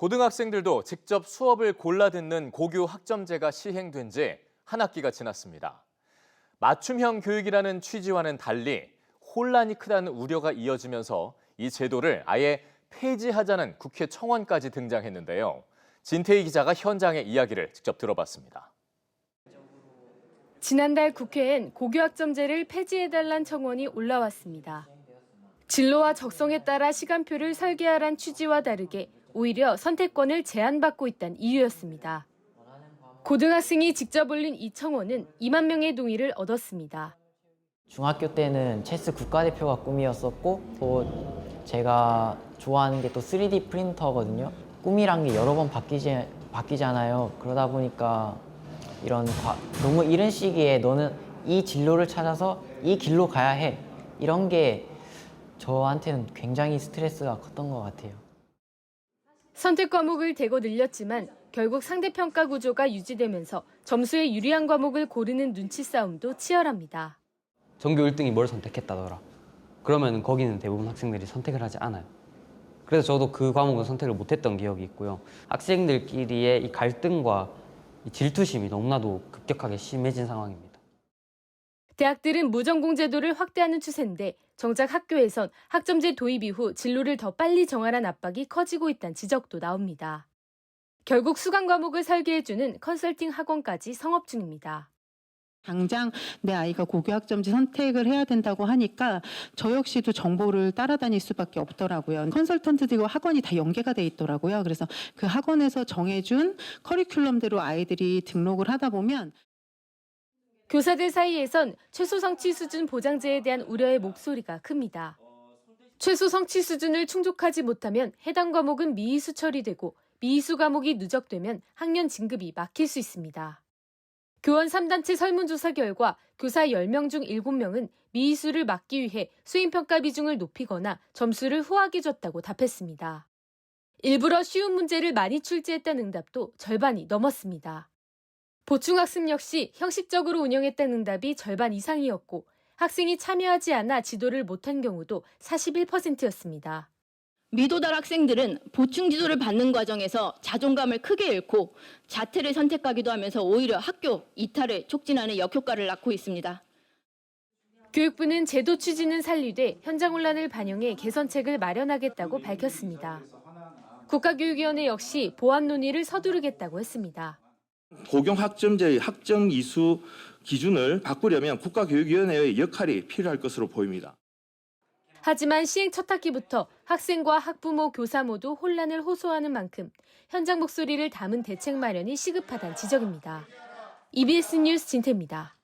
고등학생들도 직접 수업을 골라 듣는 고교 학점제가 시행된 지 한 학기가 지났습니다. 맞춤형 교육이라는 취지와는 달리 혼란이 크다는 우려가 이어지면서 이 제도를 아예 폐지하자는 국회 청원까지 등장했는데요. 진태희 기자가 현장의 이야기를 직접 들어봤습니다. 지난달 국회엔 고교학점제를 폐지해달란 청원이 올라왔습니다. 진로와 적성에 따라 시간표를 설계하란 취지와 다르게 오히려 선택권을 제한받고 있다는 이유였습니다. 고등학생이 직접 올린 이 청원은 2만 명의 동의를 얻었습니다. 중학교 때는 체스 국가대표가 꿈이었었고 또 제가 좋아하는 게 또 3D 프린터거든요. 꿈이란 게 여러 번 바뀌지, 바뀌잖아요. 그러다 보니까 이런 과- 너무 이른 시기에 너는 이 진로를 찾아서 이 길로 가야 해. 이런 게 저한테는 굉장히 스트레스가 컸던 것 같아요. 선택 과목을 대거 늘렸지만 결국 상대평가 구조가 유지되면서 점수에 유리한 과목을 고르는 눈치 싸움도 치열합니다. 전교 1등이 뭘 선택했다더라. 그러면 거기는 대부분 학생들이 선택을 하지 않아요. 그래서 저도 그 과목은 선택을 못했던 기억이 있고요. 학생들끼리의 이 갈등과 이 질투심이 너무나도 급격하게 심해진 상황입니다. 대학들은 무전공 제도를 확대하는 추세인데 정작 학교에선 학점제 도입 이후 진로를 더 빨리 정하란 압박이 커지고 있다는 지적도 나옵니다. 결국 수강 과목을 설계해주는 컨설팅 학원까지 성업 중입니다. 당장 내 아이가 고교학점제 선택을 해야 된다고 하니까 저 역시도 정보를 따라다닐 수밖에 없더라고요. 컨설턴트들과 학원이 다 연계가 돼 있더라고요. 그래서 그 학원에서 정해준 커리큘럼대로 아이들이 등록을 하다 보면 교사들 사이에선 최소 성취 수준 보장제에 대한 우려의 목소리가 큽니다. 최소 성취 수준을 충족하지 못하면 해당 과목은 미이수 처리되고 미이수 과목이 누적되면 학년 진급이 막힐 수 있습니다. 교원 3단체 설문조사 결과 교사 10명 중 7명은 미이수를 막기 위해 수행평가 비중을 높이거나 점수를 후하게 줬다고 답했습니다. 일부러 쉬운 문제를 많이 출제했다는 응답도 절반이 넘었습니다. 보충학습 역시 형식적으로 운영했다는 응답이 절반 이상이었고 학생이 참여하지 않아 지도를 못한 경우도 41%였습니다. 미도달 학생들은 보충 지도를 받는 과정에서 자존감을 크게 잃고 자퇴를 선택하기도 하면서 오히려 학교 이탈을 촉진하는 역효과를 낳고 있습니다. 교육부는 제도 취지는 살리되 현장 혼란을 반영해 개선책을 마련하겠다고 밝혔습니다. 국가교육위원회 역시 보완 논의를 서두르겠다고 했습니다. 고경 학점제의 학점 이수 기준을 바꾸려면 국가교육위원회의 역할이 필요할 것으로 보입니다. 하지만 시행 첫 학기부터 학생과 학부모, 교사 모두 혼란을 호소하는 만큼 현장 목소리를 담은 대책 마련이 시급하다는 지적입니다. EBS 뉴스 진태입니다.